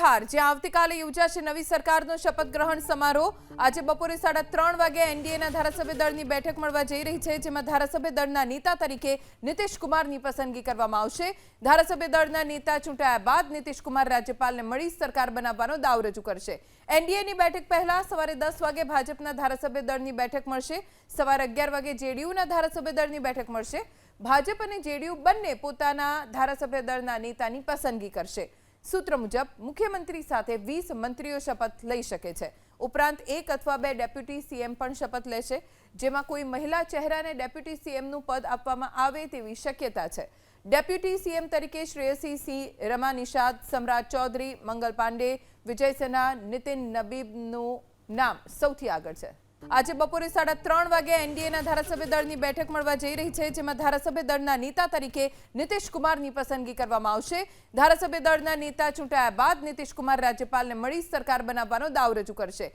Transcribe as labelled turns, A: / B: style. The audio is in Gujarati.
A: બિહાર, જ્યાં આવતીકાલે યોજાશે નવી સરકારનો શપથ ગ્રહણ સમારોહ. આજે બપોરે સાડા ત્રણ વાગે એનડીએના ધારાસભ્ય દળની બેઠક મળવા જઈ રહી છે, જેમાં ધારાસભ્ય દળના નેતા તરીકે નીતિશ કુમારની પસંદગી કરવામાં આવશે. ધારાસભ્ય દળના નેતા ચૂંટાયા બાદ નીતિશ કુમાર રાજ્યપાલને મળી સરકાર બનાવવાનો દાવ રજૂ કરશે. એનડીએની બેઠક પહેલા સવારે દસ વાગે ભાજપના ધારાસભ્ય દળની બેઠક મળશે. સવારે અગિયાર વાગે જેડીયુના ધારાસભ્ય દળની બેઠક મળશે. ભાજપ અને જેડીયુ બંને પોતાના ધારાસભ્ય દળના નેતાની પસંદગી કરશે. સૂત્ર મુજબ, મુખ્યમંત્રી સાથે વીસ મંત્રીઓ શપથ લઈ શકે છે. ઉપરાંત એક અથવા બે ડેપ્યુટી સીએમ પણ શપથ લેશે, જેમાં કોઈ મહિલા ચહેરાને ડેપ્યુટી સીએમનું પદ આપવામાં આવે તેવી શક્યતા છે. ડેપ્યુટી સીએમ તરીકે શ્રેયસી સિંહ રમા નિષાદ સમ્રાટ ચૌધરી, મંગલ પાંડે વિજય સિન્હા નીતિન નબીબનું નામ સૌથી આગળ છે. આજે બપોરે સાડા ત્રણ વાગે એનડીએના ધારાસભ્ય દળની બેઠક મળવા જઈ રહી છે, જેમાં ધારાસભ્ય દળના નેતા તરીકે નીતિશ કુમારની પસંદગી કરવામાં આવશે. ધારાસભ્ય દળના નેતા ચૂંટાયા બાદ નીતિશ કુમાર રાજ્યપાલને મળી સરકાર બનાવવાનો દાવ રજૂ કરશે.